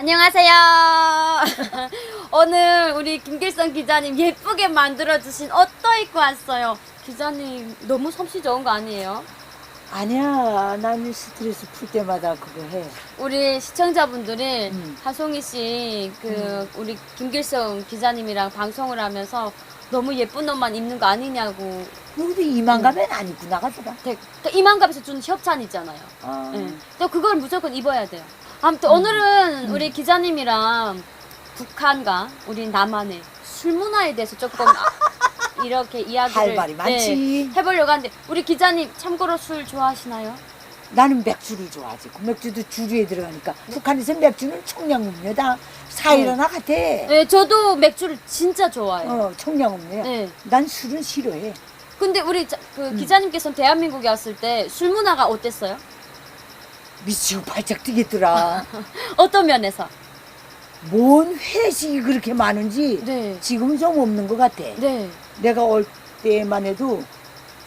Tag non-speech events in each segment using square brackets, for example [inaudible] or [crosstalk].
안녕하세요. [laughs] 오늘 우리 김길성 기자님 예쁘게 만들어주신 옷도 입고 왔어요. 기자님 너무 솜씨 좋은 거 아니에요? 아니야, 나는 스트레스 풀 때마다 그거 해. 우리 시청자분들이 음. 하송이 씨, 그, 우리 김길성 기자님이랑 방송을 하면서 너무 예쁜 옷만 입는 거 아니냐고. 여기도 이만 가면 안 입고 나가더라. 되- 그 이만갑에서 주는 협찬이잖아요. 아, 예. 또 그걸 무조건 입어야 돼요. 아무튼 음. 오늘은 우리 기자님이랑 북한과 우리 남한의 술 문화에 대해서 조금 아- [laughs] 이렇게 이야기를 할 말이 많지. 네, 해보려고 하는데 우리 기자님 참고로 술 좋아하시나요? 나는 맥주를 좋아하지. 그 맥주도 주류에 들어가니까. 북한에서 맥주는 청량음료다. 사이러나 같아. 네, 저도 맥주를 진짜 좋아해요. 어, 청량음료야. 네. 난 술은 싫어해. 근데 우리 자- 그 음. 기자님께서는 대한민국에 왔을 때 술 문화가 어땠어요? 미치고 발짝 뛰겠더라. [laughs] 어떤 면에서? 뭔 회식이 그렇게 많은지 네. 지금은 좀 없는 것 같아. 네. 내가 올 때만 해도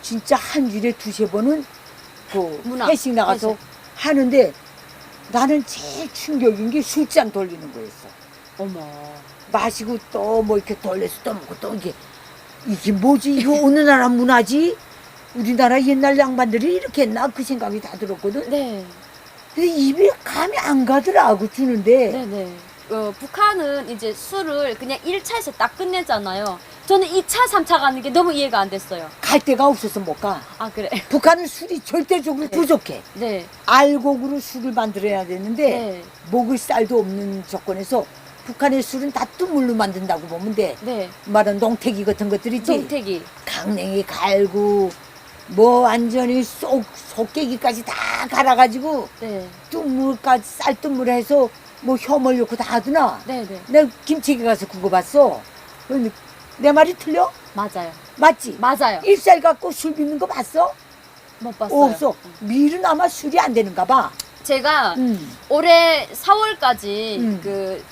진짜 한 주일에 두세 번은 그 문화, 회식 나가서 회식. 하는데 나는 제일 충격인 게 술잔 돌리는 거였어. 어머. 마시고 또 뭐 이렇게 돌려서 또 먹고 또 이게 이게 뭐지? 이거 [laughs] 어느 나라 문화지? 우리나라 옛날 양반들이 이렇게 했나? 그 생각이 다 들었거든. 네. 근데 입에 감이 안 가더라고 주는데 네네. 어, 북한은 이제 술을 그냥 1차에서 딱 끝내잖아요. 저는 2차, 3차 가는 게 너무 이해가 안 됐어요. 갈 데가 없어서 못 가. 아, 그래. [laughs] 북한은 술이 절대적으로 부족해. 네. 알곡으로 술을 만들어야 되는데 네. 먹을 쌀도 없는 조건에서 북한의 술은 다 뚜물로 만든다고 보면 돼. 네. 말은 농태기 같은 것들 있지. 동택이. 강냉이 갈고 뭐 완전히 쏙 속깨기까지 다 갈아가지고 네. 뚜물까지 쌀뚜물 해서 뭐 혐을 넣고 다 하더나. 네 네. 내가 김치기 가서 그거 봤어. 근데 내 말이 틀려? 맞아요. 맞지? 맞아요. 일살 갖고 술 빚는 거 봤어? 못 봤어요. 없어. 밀은 아마 술이 안 되는가 봐. 제가 음. 올해 4월까지 음. 그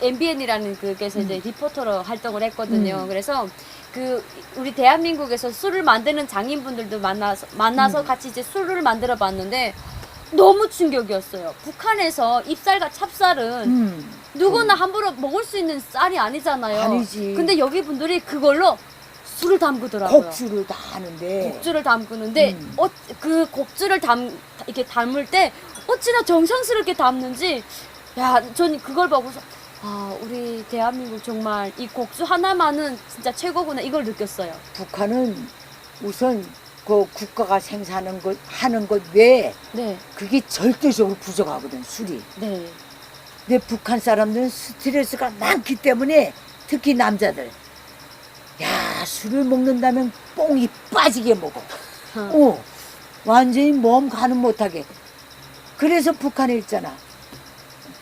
MBN이라는 그게서 이제 리포터로 활동을 했거든요. 음. 그래서 그 우리 대한민국에서 술을 만드는 장인분들도 만나서 만나서 음. 같이 이제 술을 만들어 봤는데 너무 충격이었어요. 북한에서 ip살과 찹쌀은 음. 누구나 함부로 먹을 수 있는 쌀이 아니잖아요. 아니지. 근데 여기 분들이 그걸로 술을 담그더라고요. 곡주를 다 하는데. 곡주를 담그는데 음. 어, 그 곡주를 담 이렇게 담을 때 어찌나 정성스럽게 담는지 야, 전 그걸 보고서 아, 우리 대한민국 정말 이 곡주 하나만은 진짜 최고구나 이걸 느꼈어요. 북한은 우선 그 국가가 생산하는 것 하는 것 외에 네, 그게 절대적으로 부족하거든 술이. 네, 근데 북한 사람들은 스트레스가 많기 때문에 특히 남자들 야 술을 먹는다면 뽕이 빠지게 먹어. 어 완전히 몸 가는 못하게. 그래서 북한에 있잖아.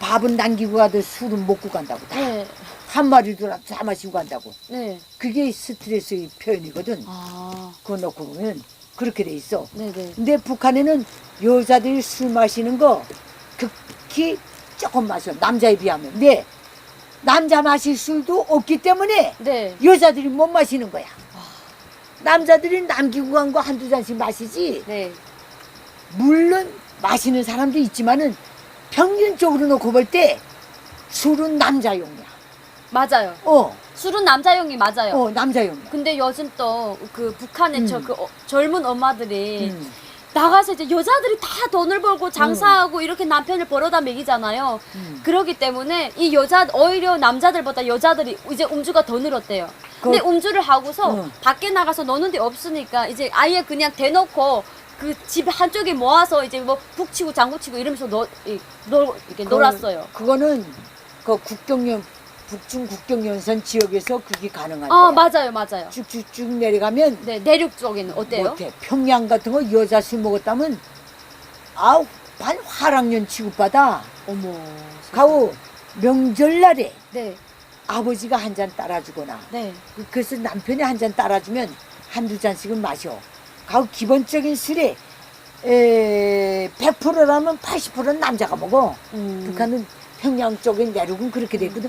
밥은 남기고 가도 술은 먹고 간다고. 다. 네, 한 마리도라도 다 마시고 간다고. 네. 그게 스트레스의 표현이거든. 아, 그거 놓고 보면 그렇게 돼 있어. 네, 네. 근데 북한에는 여자들이 술 마시는 거 극히 조금 마셔. 남자에 비하면. 근데 남자 마실 술도 없기 때문에 네. 여자들이 못 마시는 거야. 남자들이 남기고 간 거 한두 잔씩 마시지. 네. 물론 마시는 사람도 있지만은 평균적으로 놓고 볼 때 술은 남자용이야. 맞아요. 어, 술은 남자용이 맞아요. 어, 남자용이야. 근데 요즘 또 그 북한의 음. 저그 젊은 엄마들이 음, 나가서 이제 여자들이 다 돈을 벌고 장사하고 이렇게 남편을 벌어다 먹이잖아요. 음. 그러기 때문에 이 여자 오히려 남자들보다 여자들이 이제 음주가 더 늘었대요. 근데 그- 음주를 하고서 응. 밖에 나가서 노는 데 없으니까 이제 아예 그냥 대놓고 그 집 한쪽에 모아서 이제 뭐 북치고 장구치고 이러면서 놀, 이, 놀, 이렇게 놀았어요. 그거는 그 국경연 북중 국경연산 지역에서 그게 가능할 아 거야. 맞아요 맞아요. 쭉쭉쭉 내려가면 네 내륙 쪽에는 어때요? 못해. 평양 같은 거 여자 술 먹었다면 아우 반 화랑년 취급받아. 어머. 가고 명절날에 네 아버지가 한 잔 따라주거나 네. 그- 그래서 남편이 한 잔 따라주면 한두 잔씩은 마셔. 가고 기본적인 술에 에, 100%라면 80%는 남자가 먹어. 음. 북한은 평양 쪽에 내륙은 그렇게 돼 있거든.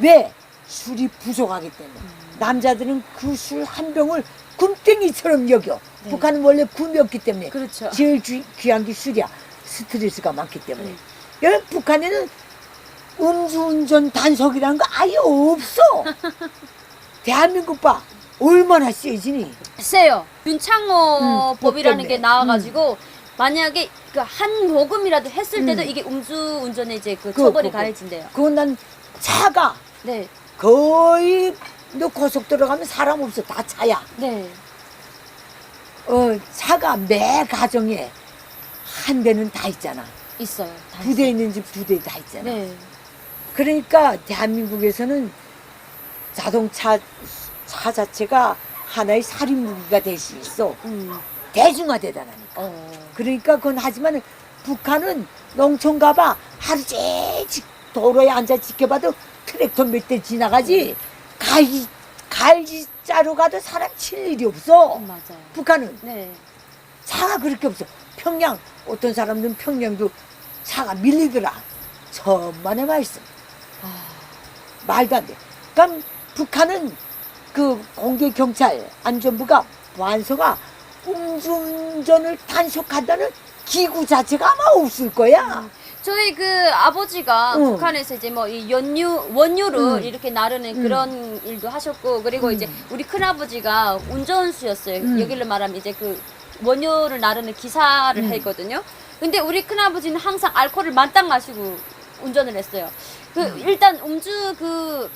왜? 술이 부족하기 때문에. 남자들은 그 술 한 병을 굼땡이처럼 여겨. 네. 북한은 원래 굼이었기 때문에. 그렇죠. 제일 주- 귀한 게 술이야. 스트레스가 많기 때문에. 음. 여기 북한에는 음주운전 단속이라는 거 아예 없어. [laughs] 대한민국 봐 얼마나 세지니. 세요. 윤창호 음, 법이라는 게. 나와가지고 만약에 그 한 모금이라도 했을 때도 음. 이게 음주운전에 이제 그 그, 처벌이 그, 그. 가해진대요. 그건 난 차가 네, 거의 너 고속도로 가면 사람 없어 다 차야. 네, 어 차가 매 가정에 한 대는 다 있잖아. 있어요. 다 두 대 있어요. 있는 집 두 대 다 있잖아. 네, 그러니까 대한민국에서는 자동차 차 자체가 하나의 살인 무기가 될 수 있어. 음, 대중화되다라니까. 어, 그러니까 그건 하지만 북한은 농촌 가봐 하루 종일 지- 도로에 앉아 지켜봐도 트랙터 몇 대 지나가지 갈기 갈기 자루 가도 사람 칠 일이 없어. 음, 맞아요. 북한은 네, 차가 그렇게 없어. 평양 어떤 사람들은 평양도 차가 밀리더라. 천만의 말씀. 아, 말도 안 돼. 그럼 북한은 그 공개 경찰 안전부가 완서가 음주운전을 단속한다는 기구 자체가 아마 없을 거야. 저희 그 아버지가 응. 북한에서 이제 뭐 이 연유 원유를 응. 이렇게 나르는 응. 그런 일도 하셨고 그리고 응. 이제 우리 큰 아버지가 운전수였어요. 응. 여기를 말하면 이제 그 원유를 나르는 기사를 응. 했거든요. 근데 우리 큰 아버지는 항상 알코올을 만땅 마시고 운전을 했어요. 그 일단 음주 그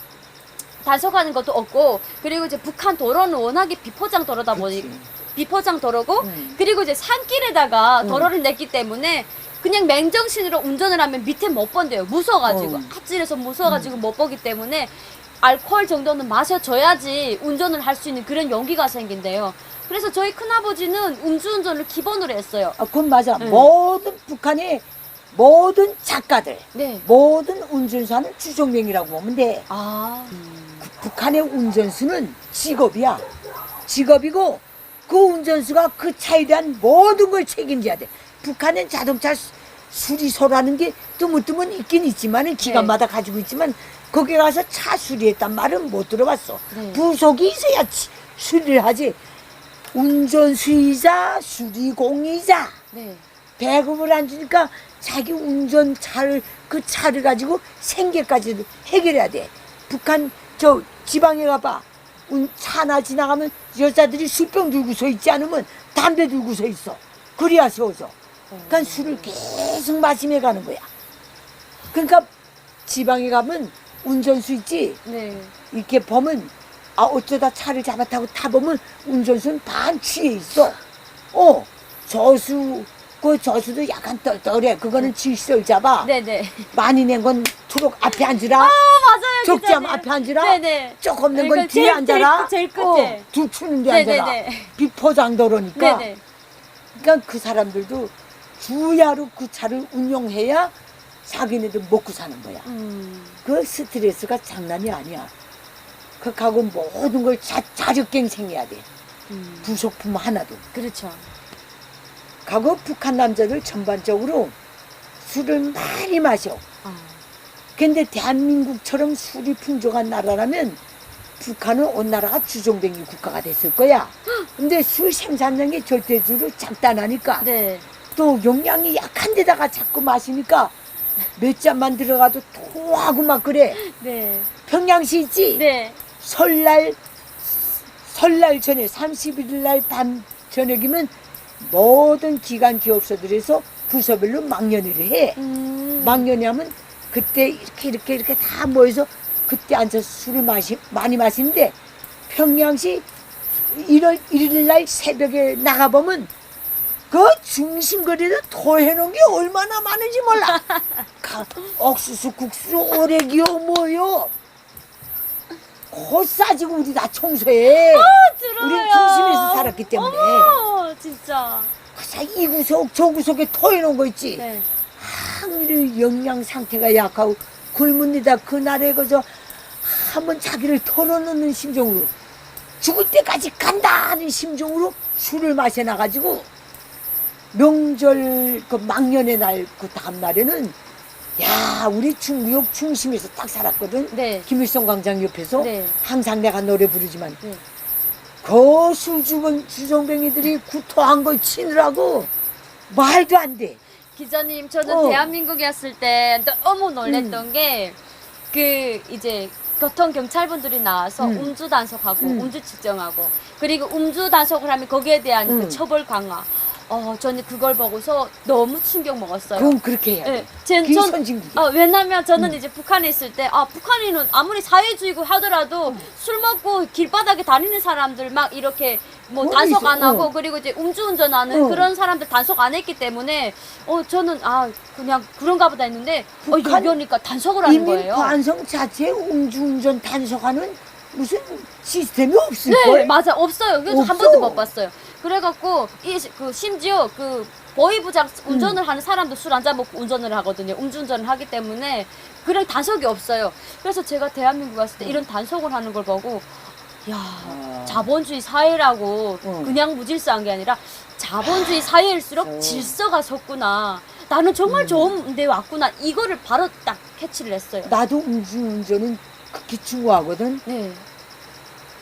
단속하는 것도 없고 그리고 이제 북한 도로는 워낙에 비포장 도로다 보니. 비포장 도로고 응. 그리고 이제 산길에다가 응. 도로를 냈기 때문에 그냥 맹정신으로 운전을 하면 밑에 못 번대요. 무서워가지고 어. 아찔해서 무서워가지고 못 보기 때문에 알코올 정도는 마셔줘야지 운전을 할 수 있는 그런 용기가 생긴대요. 그래서 저희 큰아버지는 음주운전을 기본으로 했어요. 아, 그건 맞아. 응. 모든 북한의 모든 작가들, 네. 모든 운전사는 주정뱅이라고 보면 돼. 아, 그 북한의 운전수는 직업이야. 직업이고 그 운전수가 그 차에 대한 모든 걸 책임져야 돼. 북한은 자동차 수- 수리소라는 게 뜨문뜨문 있긴 있지만은 기관마다 가지고 있지만 거기 가서 차 수리했단 말은 못 들어봤어. 네. 부속이 있어야 치- 수리를 하지. 운전수이자 수리공이자 네. 배급을 안 주니까 자기 운전 차를 그 차를 가지고 생계까지 해결해야 돼. 북한 저 지방에 가봐. 운- 차나 지나가면 여자들이 술병 들고 서 있지 않으면 담배 들고 서 있어. 그래야 세워져. 그러니까 술을 계속 마시며 가는 거야. 그러니까 지방에 가면 운전수 있지. 네. 이렇게 보면 아 어쩌다 차를 잡아 타고 타보면 운전수는 반 취해 있어. 어 저수 그 저수도 약간 떨떨해. 그거는 질서를 잡아. 네네. 많이 낸 건 트럭 앞에 앉으라. 아, 맞아요. 적지함 기자님. 앞에 앉으라. 네네. 조금 낸 건 그러니까 뒤에 제일- 앉아라. 제일, 제일 끝에. 어, 둘 추는 데 앉아라. 비포장도로니까. 네네. 그러니까 그 사람들도 주야로 그 차를 운영해야 자기네들 먹고 사는 거야. 음. 그 스트레스가 장난이 아니야. 그 가고 모든 걸 자, 자력갱생해야 돼. 음. 부속품 하나도. 그렇죠. 가고 북한 남자들 전반적으로 술을 많이 마셔. 아. 근데 대한민국처럼 술이 풍족한 나라라면 북한은 온 나라가 주종뱅이 국가가 됐을 거야. 근데 술 생산량이 절대적으로 작다나니까 네. 또 용량이 약한 데다가 자꾸 마시니까 몇 잔만 들어가도 토하고 막 그래. 네. 평양시 있지? 네. 설날 설날 전에 31일 날 밤 저녁이면 모든 기관 기업소들에서 부서별로 망연회를 해. 음. 망연회 하면 그때 이렇게 이렇게 이렇게 다 모여서 그때 앉아서 술을 마시 많이 마시는데 평양시 1월 1일 날 새벽에 나가보면 그 중심거리에 토해놓은 게 얼마나 많은지 몰라. [laughs] 가- 옥수수, 국수, 오래기요, 뭐요. 곧 싸지고 우리 다 청소해. 들어요. 우린 중심에서 살았기 때문에. 어머, 진짜. 그자 이 구석, 저 구석에 토해놓은 거 있지. 네. 항일 영양 상태가 약하고 굶은니다 그날에 그저 한번 자기를 털어놓는 심정으로 죽을 때까지 간다 하는 심정으로 술을 마셔놔가지고 명절 그 망년의 날 그 다음 날에는 야 우리 중구역 중심에서 딱 살았거든 네. 김일성 광장 옆에서 네. 항상 내가 노래 부르지만 네. 거술 주번 주정뱅이들이 구토한 걸 치느라고 말도 안 돼. 기자님, 저는 어. 대한민국에 왔을 때 너무 놀랬던 게, 그, 이제, 교통 경찰분들이 나와서 음. 음주 단속하고, 음. 음주 측정하고, 그리고 음주 단속을 하면 거기에 대한 그 음. 처벌 강화. 어, 저는 그걸 보고서 너무 충격 먹었어요. 그럼 그렇게 해야 돼. 예, 제, 그게 전, 선진국이야. 아, 왜냐면 저는 음. 이제 북한에 있을 때, 아, 북한인은 아무리 사회주의고 하더라도 술 먹고 길바닥에 다니는 사람들 막 이렇게 뭐 어, 단속 있어. 안 하고 어. 그리고 이제 음주운전 하는 어. 그런 사람들 단속 안 했기 때문에 어 저는 아 그냥 그런가 보다 했는데 어 북한 여기 오니까 단속을 하는 이민 거예요. 반성 자체에 음주운전 단속하는 무슨 시스템이 없을 네 걸. 맞아 없어요. 그래서 한 없어. 번도 못 봤어요. 그래갖고 이 그 심지어 그 보이부장 운전을 음. 하는 사람도 술 한잔 먹고 운전을 하거든요. 음주운전을 하기 때문에 그런 단속이 없어요. 그래서 제가 대한민국 왔을 때 이런 단속을 하는 걸 보고 야 아. 자본주의 사회라고 어. 그냥 무질서한 게 아니라 자본주의 사회일수록 어. 질서가 섰구나. 나는 정말 좋은 데 왔구나. 이거를 바로 딱 캐치를 했어요. 나도 음주운전은 극히 충고 하거든. 네.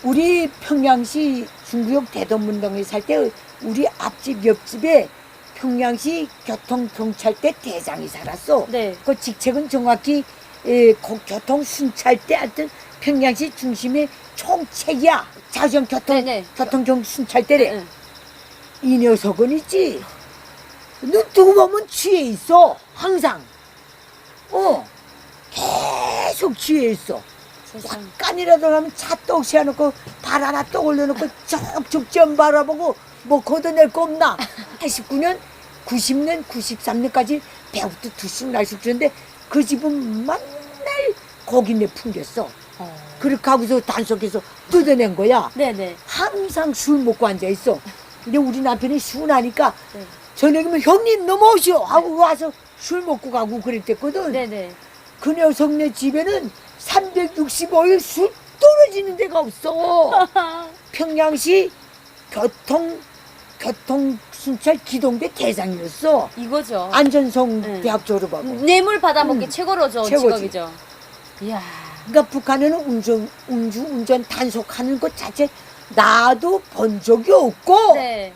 우리 평양시 중구역 대동문동에 살 때 우리 앞집 옆집에 평양시 교통경찰대 대장이 살았어. 네. 그 직책은 정확히 에, 고- 교통순찰대 하여튼 평양시 중심의 총책이야. 자정 교통 네 네. 교통경 순찰대래. 네. 이 녀석은 있지. 눈 뜨고 보면 취해 있어. 항상. 어. 계속 취해 있어. 세상. 약간이라도 하면 차떡 세워놓고 발 하나 떡 올려놓고 쭉쭉 점 바라보고 뭐 걷어낼 거 없나 89년 90년 93년까지 배부터 두씩 날씩 주는데 그 집은 맨날 고기내 풍겼어 어. 그렇게 하고서 단속해서 뜯어낸 거야 네네. 항상 술 먹고 앉아 있어 근데 우리 남편이 순하니까 네. 저녁이면 형님 넘어오시오 하고 와서 술 먹고 가고 그랬댔거든 네네. 그 녀석네 집에는 365일 술 떨어지는 데가 없어. [laughs] 평양시 교통 교통 순찰 기동대 대장이었어. 이거죠. 안전성 네. 대학 졸업하고. 뇌물 받아먹기 음, 최고로 좋은 최고지. 직업이죠. 이야. 그러니까 북한에는 운전 운주 운전 단속하는 것 자체 나도 본 적이 없고 네.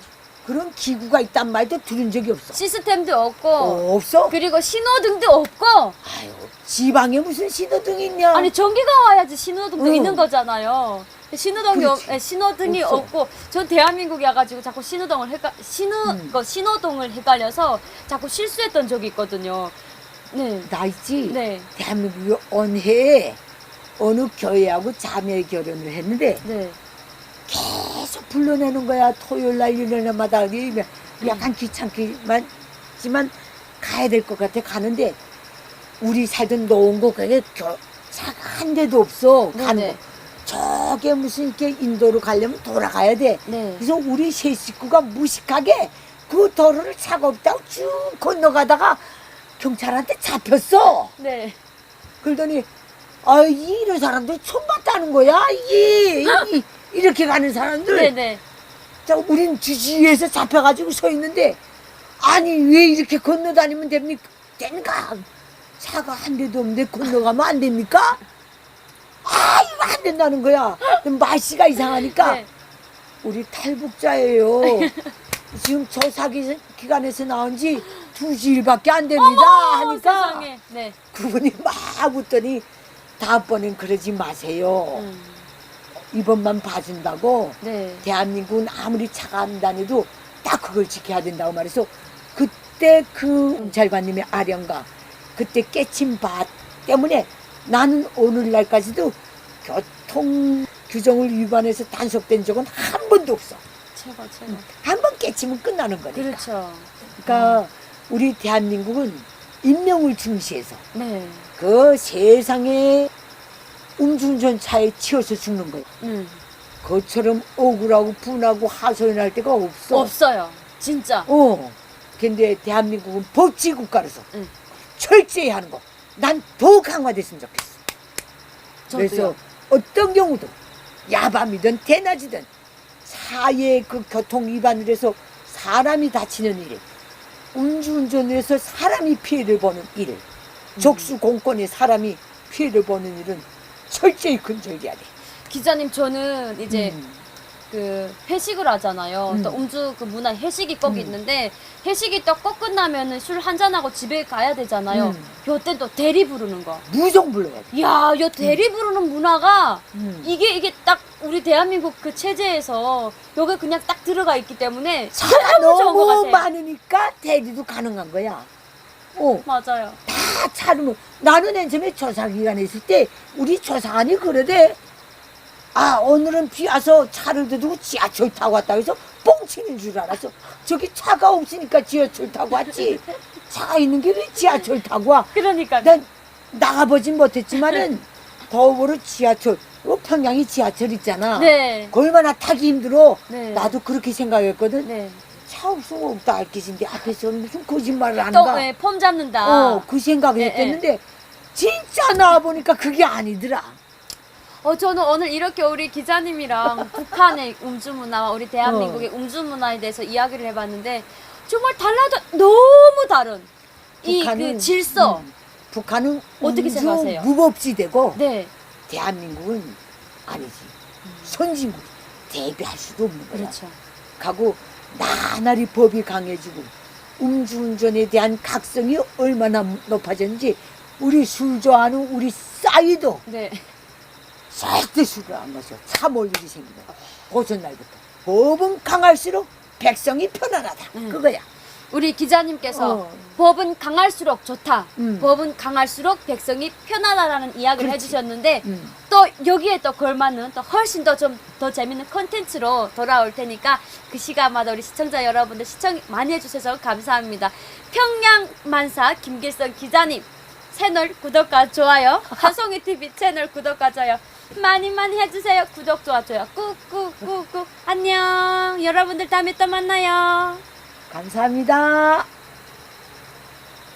그런 기구가 있단 말도 들은 적이 없어. 시스템도 없고 어, 없어? 그리고 신호등도 없고 아유 지방에 무슨 신호등이 있냐? 아니 전기가 와야지 신호등도 응. 있는 거잖아요. 신호등이 없, 그렇지. 신호등이 없어. 없고 전 대한민국에 와가지고 자꾸 신호등을 헷갈 신호 음. 그 신호등을 헷갈려서 자꾸 실수했던 적이 있거든요. 네. 나 있지. 네. 대한민국이 언해에 어느 교회하고 자매 결혼을 했는데 네. 계속 불러내는 거야. 토요일 날 일요일마다 이러면 약간 귀찮기만 하지만 가야 될 것 같아. 가는데 우리 살던 노원구 그게 교- 차가 한 대도 없어. 가는 네네. 거 저게 무슨 이렇게 인도로 가려면 돌아가야 돼. 네. 그래서 우리 세 식구가 무식하게 그 도로를 차가 없다고 쭉 건너가다가 경찰한테 잡혔어. 네. 그러더니 아 이런 사람들 처음 봤다는 거야 이, [laughs] 이 이렇게 가는 사람들 네네. 자 우린 주지에서 잡혀가지고 서 있는데 아니 왜 이렇게 건너다니면 됩니까 됩니까 차가 한 대도 없는데 건너가면 안 됩니까 아 이거 안 된다는 거야 그럼 말씨가 이상하니까 네. 우리 탈북자예요 [laughs] 지금 저 사기 기간에서 나온 지 두 주일밖에 안 됩니다 어, 하니까 세상에. 네. 그분이 막 웃더니 다음번엔 그러지 마세요. 음. 이번만 봐준다고 네. 대한민국은 아무리 차가 안 다녀도 딱 그걸 지켜야 된다고 말해서 그때 그 경찰관님의 아령가 그때 깨친 바 때문에 나는 오늘날까지도 교통 규정을 위반해서 단속된 적은 한 번도 없어. 최고 최고. 한 번 깨치면 끝나는 거니까. 그렇죠. 그러니까 우리 대한민국은 인명을 중시해서 네. 그 세상에 음주운전 차에 치여서 죽는 거야. 음. 그처럼 억울하고 분하고 하소연할 데가 없어. 없어요. 진짜. 어. 근데 대한민국은 법치 국가로서 응. 철저히 하는 거. 난 더 강화됐으면 좋겠어. 저도요. 그래서 어떤 경우도 야밤이든 대낮이든 사회 그 교통 위반을 해서 사람이 다치는 일, 음주운전을 해서 사람이 피해를 보는 일, 적수 공권에 사람이 피해를 보는 일은 철저히 근절해야 돼. 기자님 저는 이제 음. 그 회식을 하잖아요. 음. 또 음주 그 문화 회식이 꼭 음. 있는데 회식이 또꼭 끝나면은 술 한잔 하고 집에 가야 되잖아요. 음. 요때 또 대리 부르는 거. 무조건 불러야 돼. 야, 요 대리 부르는 문화가 음. 이게 이게 딱 우리 대한민국 그 체제에서 요게 그냥 딱 들어가 있기 때문에 차가 너무 좋은 것 너무 같아. 많으니까 대리도 가능한 거야. 어, 맞아요. 다 차를 뭐 나는 맨 처음에 조사 기간에 있을 때 우리 조사관이 그러대. 아 오늘은 비 와서 차를 두고 지하철 타고 왔다 그래서 뻥치는 줄 알았어. 저기 차가 없으니까 지하철 타고 왔지. 차가 있는 게왜 지하철 타고 와? 그러니까 난 나가보진 못했지만은 더불어 지하철, 어, 평양이 지하철 있잖아. 네. 그 얼마나 타기 힘들어. 네. 나도 그렇게 생각했거든. 네. 차 없으면 없다 알겠는데 앞에서 무슨 거짓말을 하는가. 또 네, 폼 잡는다. 어, 그 생각을 예, 했겠는데 진짜 나와보니까 그게 아니더라. 어, 저는 오늘 이렇게 우리 기자님이랑 [laughs] 북한의 음주 문화와 우리 대한민국의 어. 음주 문화에 대해서 이야기를 해봤는데 정말 달라도 너무 다른 이그 질서. 음, 북한은 어떻게 음주 생각하세요? 무법지대고 네, 대한민국은 아니지. 선진국 대비할 수도 없는 거야. 그렇죠. 가고 나날이 법이 강해지고 음주운전에 대한 각성이 얼마나 높아졌는지 우리 술 좋아하는 우리 싸이도 네, 절대 술을 안 마셔. 차몰 일이 생기면 고전 날부터 법은 강할수록 백성이 편안하다. 음. 그거야. 우리 기자님께서 어. 법은 강할수록 좋다. 음. 법은 강할수록 백성이 편하다라는 이야기를 그렇지. 해주셨는데 음. 또 여기에 또 걸맞는 또 훨씬 더 좀 더 재밌는 컨텐츠로 돌아올 테니까 그 시간마다 우리 시청자 여러분들 시청 많이 해주셔서 감사합니다. 평양 만사 김길성 기자님 채널 구독과 좋아요 [laughs] 하송이 TV 채널 구독과 좋아요 많이 많이 해주세요. 구독 좋아 좋아요 꾹꾹꾹꾹 안녕 여러분들 다음에 또 만나요. 감사합니다.